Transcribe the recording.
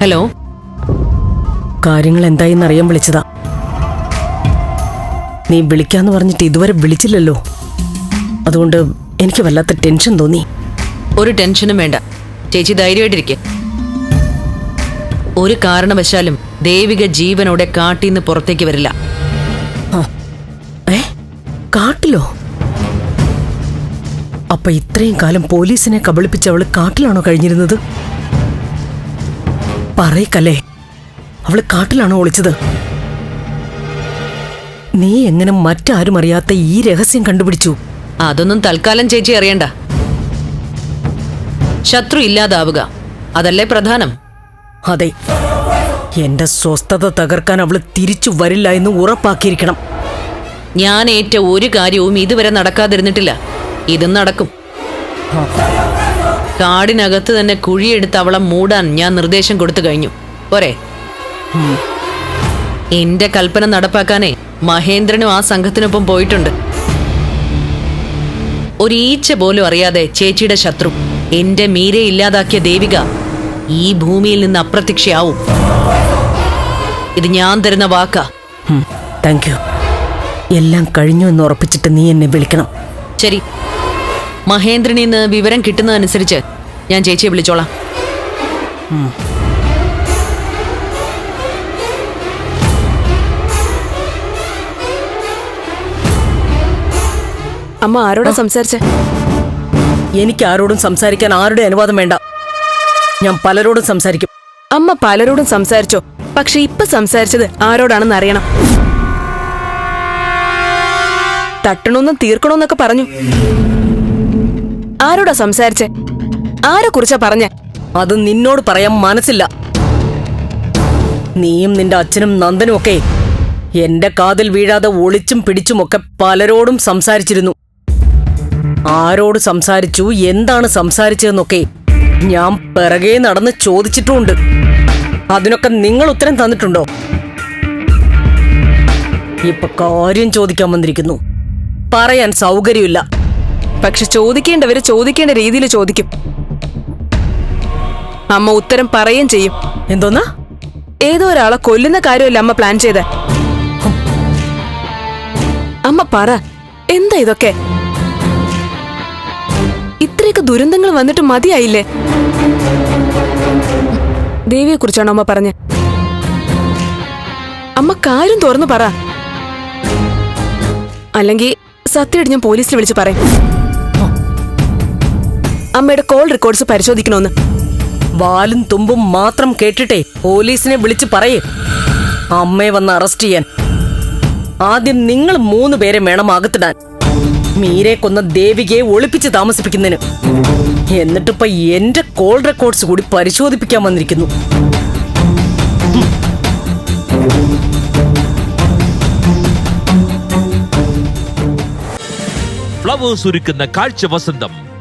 Hello കാര്യങ്ങൾ എന്തായിന്ന് അറിയാൻ വിളിച്ചതാ. നീ വിളിക്കാന്ന് പറഞ്ഞിട്ട് ഇതുവരെ വിളിച്ചില്ലല്ലോ. അതുകൊണ്ട് എനിക്ക് വല്ലാത്ത ടെൻഷൻ തോന്നി. ഒരു ടെൻഷനും വേണ്ട. ചേച്ചി ധൈര്യമായിട്ടിരിക്കെ. ഒരു കാരണവശാലും ദൈവിക ജീവനോടെ കാട്ടിന്ന് പുറത്തേക്ക് വരില്ല. ഏ? കാട്ടിലോ? അപ്പൊ ഇത്രയും കാലം പോലീസിനെ കബളിപ്പിച്ച് അവൾ കാട്ടിലാണോ കഴിഞ്ഞിരുന്നത്? പറയക്കല്ലേ അവൾ കാട്ടിലാണോ ഒളിച്ചത്? നീ എങ്ങനെ മറ്റാരും അറിയാത്ത ഈ രഹസ്യം കണ്ടുപിടിച്ചു? അതൊന്നും തൽക്കാലം ചേച്ചി അറിയണ്ട. ശത്രു ഇല്ലാതാവുക. അതല്ലേ പ്രധാനം? അതെ. എന്റെ സ്വസ്ഥത തകർക്കാൻ അവൾ തിരിച്ചു വരില്ല എന്ന് ഉറപ്പാക്കിയിരിക്കണം. ഞാൻ ഏറ്റ ഒരു കാര്യവും ഇതുവരെ നടക്കാതിരുന്നിട്ടില്ല. ഇതും നടക്കും. കാടിനകത്ത് തന്നെ കുഴിയെടുത്ത് അവളെ മൂടാൻ ഞാൻ നിർദ്ദേശം കൊടുത്തു കഴിഞ്ഞു. പോരെ. എന്റെ കൽപ്പന നടപ്പാക്കാനേ മഹേന്ദ്രനും ആ സംഘത്തിനൊപ്പം പോയിട്ടുണ്ട്. ഒരീച്ച പോലും അറിയാതെ ചേച്ചിയുടെ ശത്രു എന്റെ മീരെ ഇല്ലാതാക്കിയ ദേവിക ഈ ഭൂമിയിൽ നിന്ന് അപ്രത്യക്ഷയാവും. ഇത് ഞാൻ തരുന്ന വാക്കാ. Thank you. എല്ലാം കഴിഞ്ഞു എന്ന് ഉറപ്പിച്ചിട്ട് നീ എന്നെ വിളിക്കണം. ശരി. മഹേന്ദ്രനിൽ നിന്ന് വിവരം കിട്ടുന്നതനുസരിച്ച് ഞാൻ ചേച്ചിയെ വിളിച്ചോളാം. അമ്മ ആരോടാ സംസാരിച്ചേ? എനിക്ക് ആരോടും സംസാരിക്കാൻ ആരുടെ അനുവാദം വേണ്ട. ഞാൻ പലരോടും സംസാരിക്കും. അമ്മ പലരോടും സംസാരിച്ചോ? പക്ഷെ ഇപ്പൊ സംസാരിച്ചത് ആരോടാണെന്ന് അറിയണം. തട്ടണമെന്നും തീർക്കണമെന്നൊക്കെ പറഞ്ഞു. ആരോടാ സംസാരിച്ചേ? ആരെ കുറിച്ചാ പറഞ്ഞേ? അത് നിന്നോട് പറയാൻ മനസ്സില്ല. നീയും നിന്റെ അച്ഛനും നന്ദനും ഒക്കെ എന്റെ കാതിൽ വീഴാതെ ഒളിച്ചും പിടിച്ചുമൊക്കെ പലരോടും സംസാരിച്ചിരുന്നു. ആരോട് സംസാരിച്ചു എന്താണ് സംസാരിച്ചതെന്നൊക്കെ ഞാൻ പിറകെ നടന്ന് ചോദിച്ചിട്ടുമുണ്ട്. അതിനൊക്കെ നിങ്ങൾ ഉത്തരം തന്നിട്ടുണ്ടോ? ഇപ്പൊ കാര്യം ചോദിക്കാൻ വന്നിരിക്കുന്നു. പറയാൻ സൗകര്യമില്ല. പക്ഷെ ചോദിക്കേണ്ടവര് ചോദിക്കേണ്ട രീതിയിൽ ചോദിക്കും. അമ്മ ഉത്തരം പറയുകയും ചെയ്യും. എന്തോന്നാ? ഏതോ ഒരാളെ കൊല്ലുന്ന കാര്യമല്ല അമ്മ പ്ലാൻ ചെയ്ത? അമ്മ പറ എന്താ ഇതൊക്കെ? ഇത്രയൊക്കെ ദുരന്തങ്ങൾ വന്നിട്ട് മതിയായില്ലേ? ദേവിയെ കുറിച്ചാണോ അമ്മ പറഞ്ഞ? അമ്മ കാര്യം തുറന്നു പറ. അല്ലെങ്കിൽ സത്യമായിട്ട് ഞാൻ പോലീസിൽ വിളിച്ച് പറയും. അമ്മയുടെ കോൾ റെക്കോർഡ്സ് പരിശോധിക്കണമെന്ന് വാലും തുമ്പും മാത്രം കേട്ടിട്ടേ പോലീസിനെ വിളിച്ച് പറയേ. അമ്മയെ വന്ന് അറസ്റ്റ് ചെയ്യാൻ. ആദ്യം നിങ്ങൾ മൂന്ന് പേരെ വേണം അകത്തിടാൻ. മീരെ കൊന്ന ദേവികയെ ഒളിപ്പിച്ച് താമസിപ്പിക്കുന്നതിന്. എന്നിട്ടിപ്പോ എന്റെ കോൾ റെക്കോർഡ്സ് കൂടി പരിശോധിപ്പിക്കാൻ വന്നിരിക്കുന്നു. ഫ്ലവേഴ്സ് ഒരുക്കുന്ന കാഴ്ച വസന്തം.